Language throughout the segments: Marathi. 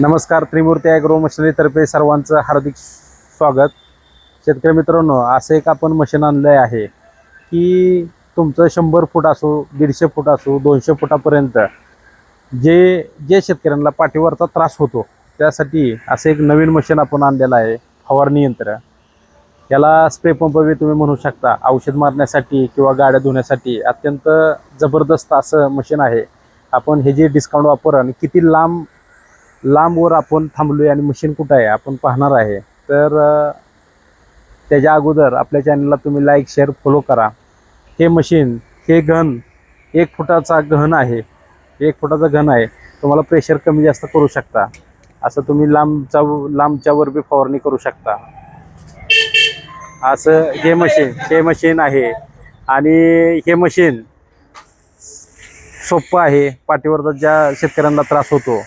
नमस्कार त्रिमूर्ती ॲग्रो मशिनरीतर्फे सर्वांचं हार्दिक स्वागत. शेतकरी मित्रांनो असं एक आपण मशीन आणलं आहे की तुमचं शंभर फूट असो दीडशे फूट असो दोनशे फुटापर्यंत जे जे शेतकऱ्यांना पाठीवरचा त्रास होतो त्यासाठी असं एक नवीन मशीन आपण आणलेलं आहे फवारणी यंत्र. याला स्प्रे पंप बी तुम्ही म्हणू शकता औषध मारण्यासाठी किंवा गाड्या धुण्यासाठी अत्यंत जबरदस्त असं मशीन आहे. आपण हे जे डिस्काउंट वापर आणि किती लांब लांबवर आपण थांबलो आहे आणि मशीन कुठं आहे आपण पाहणार आहे. तर त्याच्या अगोदर आपल्या चॅनलला तुम्ही लाईक शेअर फॉलो करा. हे मशीन हे घन एक फुटाचा घन आहे. एक फुटाचा घन आहे. तुम्हाला प्रेशर कमी जास्त करू शकता. असं तुम्ही लांबच्या लांबच्यावर बी फवारणी करू शकता. असं हे मशीन हे मशीन आहे. आणि हे मशीन सोपं आहे. पाठीवरचा ज्या शेतकऱ्यांना त्रास होतो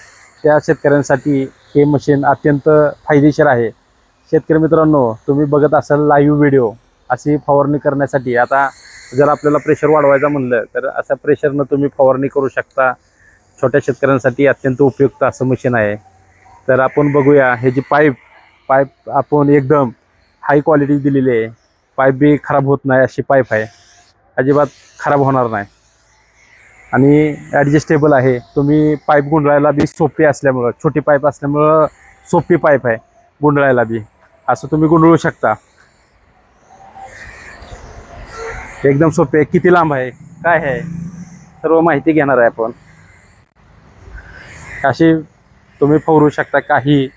त्या शेतकऱ्यांसाठी हे मशीन अत्यंत फायदेशीर आहे. शेतकरी मित्रांनो तुम्ही बघत असाल लाईव्ह व्हिडिओ अशी फवारणी करण्यासाठी. आता जर आपल्याला प्रेशर वाढवायचं म्हणलं तर अशा प्रेशरनं तुम्ही फवारणी करू शकता. छोट्या शेतकऱ्यांसाठी अत्यंत उपयुक्त असं मशीन आहे. तर आपण बघूया हे जी पाईप पाईप आपण एकदम हाय क्वालिटी दिलेली आहे. पाईप बी खराब होत नाही अशी पाईप आहे. अजिबात खराब होणार नाही. आणि ॲडजस्टेबल आहे. तुम्ही पाईप गुंडळायला बी सोपी असल्यामुळं छोटी पाईप असल्यामुळं सोपी पाईप आहे गुंडळायला बी. असं तुम्ही गुंडळू शकता. एकदम सोपे आहे. किती लांब आहे? काय आहे? सर्व माहिती घेणार आहे आपण. अशी तुम्ही फवरू शकता काही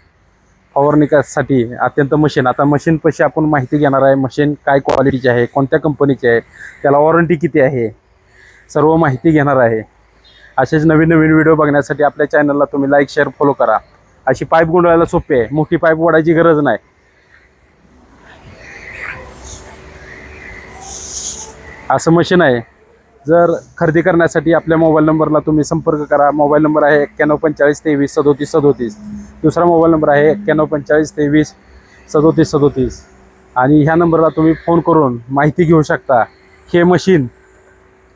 फवारणीसाठी. अत्यंत मशीन आता मशीनपाशी आपण माहिती घेणार आहे. मशीन काय क्वालिटीची आहे? कोणत्या कंपनीची आहे? त्याला वॉरंटी किती आहे? सर्व माहिती घेणार आहे. असेच नवीन नवीन व्हिडिओ बघण्यासाठी आपल्या चॅनलला तुम्ही लाईक शेअर फॉलो करा. अशी पाईप गुंडवायला सोपी आहे. मोठी पाईप ओढायची गरज नाही. असं मशीन आहे. जर खरेदी करण्यासाठी आपल्या मोबाईल नंबरला तुम्ही संपर्क करा. मोबाईल नंबर आहे एक्क्याण्णव पंचेचाळीस तेवीस सदोतीस सदोतीस. दुसरा मोबाईल नंबर आहे एक्क्याण्णव पंचेचाळीस तेवीस सदोतीस सदोतीस. आणि ह्या नंबरला तुम्ही फोन करून माहिती घेऊ शकता. हे मशीन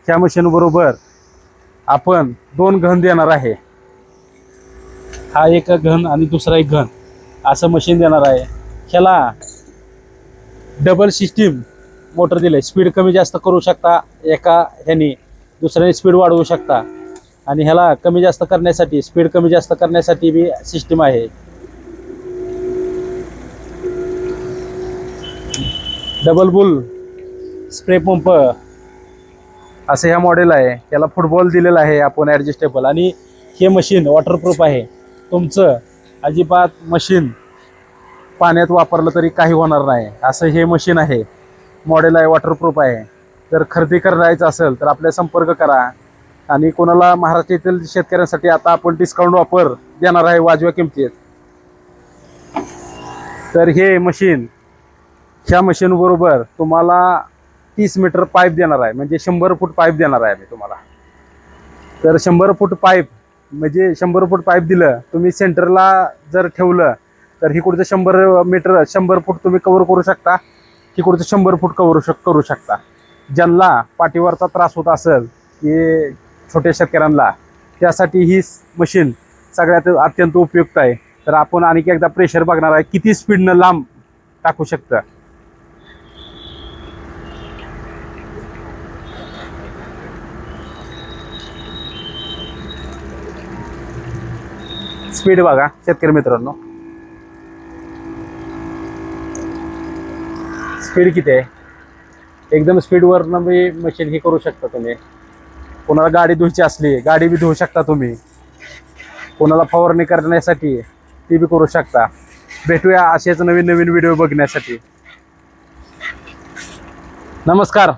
ह्या मशीनबरोबर आपण दोन घन देणार आहे. हा एक घन आणि दुसरा एक घन. असं मशीन देणार आहे. ह्याला डबल सिस्टीम मोटर दिले स्पीड कमी जास्त करू शकता एका ह्याने दुसऱ्याने स्पीड वाढवू शकता. आणि ह्याला कमी जास्त करण्यासाठी स्पीड कमी जास्त करण्यासाठी बी सिस्टीम आहे. डबल बुल स्प्रे पंप असं ह्या मॉडेल आहे. याला फुटबॉल दिलेला आहे. आपण ॲडजस्टेबल आणि हे मशीन वॉटरप्रूफ आहे. तुमचं अजिबात मशीन पाण्यात वापरलं तरी काही होणार नाही. असं हे मशीन आहे. मॉडेल आहे वॉटरप्रूफ आहे. जर खरेदी करायचं असेल तर आपल्या संपर्क करा. आणि कोणाला महाराष्ट्रातील शेतकऱ्यांसाठी आता आपण डिस्काउंट ऑफर देणार आहे वाजव्या किमतीत. तर हे मशीन ह्या मशीनबरोबर तुम्हाला तीस मीटर पाईप देणार आहे. म्हणजे शंभर फूट पाईप देणार आहे मी तुम्हाला. तर शंभर फूट पाईप म्हणजे शंभर फूट पाईप दिलं तुम्ही सेंटरला जर ठेवलं तर ही कुठचं शंभर मीटर शंभर फूट तुम्ही कवर करू शकता. ही कुठचं शंभर फूट कवर शक करू शकता. ज्यांना पाठीवरचा त्रास होत असेल की छोट्या शेतकऱ्यांना त्यासाठी ही मशीन सगळ्यात अत्यंत उपयुक्त आहे. तर आपण आणखी एकदा प्रेशर बघणार आहे किती स्पीडनं लांब टाकू शकतं. स्पीड बघा शेतकरी मित्रांनो. स्पीड किती आहे? एकदम स्पीडवरनं मी मशीन हे करू शकता तुम्ही. कोणाला गाडी धुवायची असली गाडी बी धुवू शकता तुम्ही. कोणाला फवारणी करण्यासाठी ती बी करू शकता. भेटूया असेच नवीन नवीन व्हिडिओ बघण्यासाठी. नमस्कार.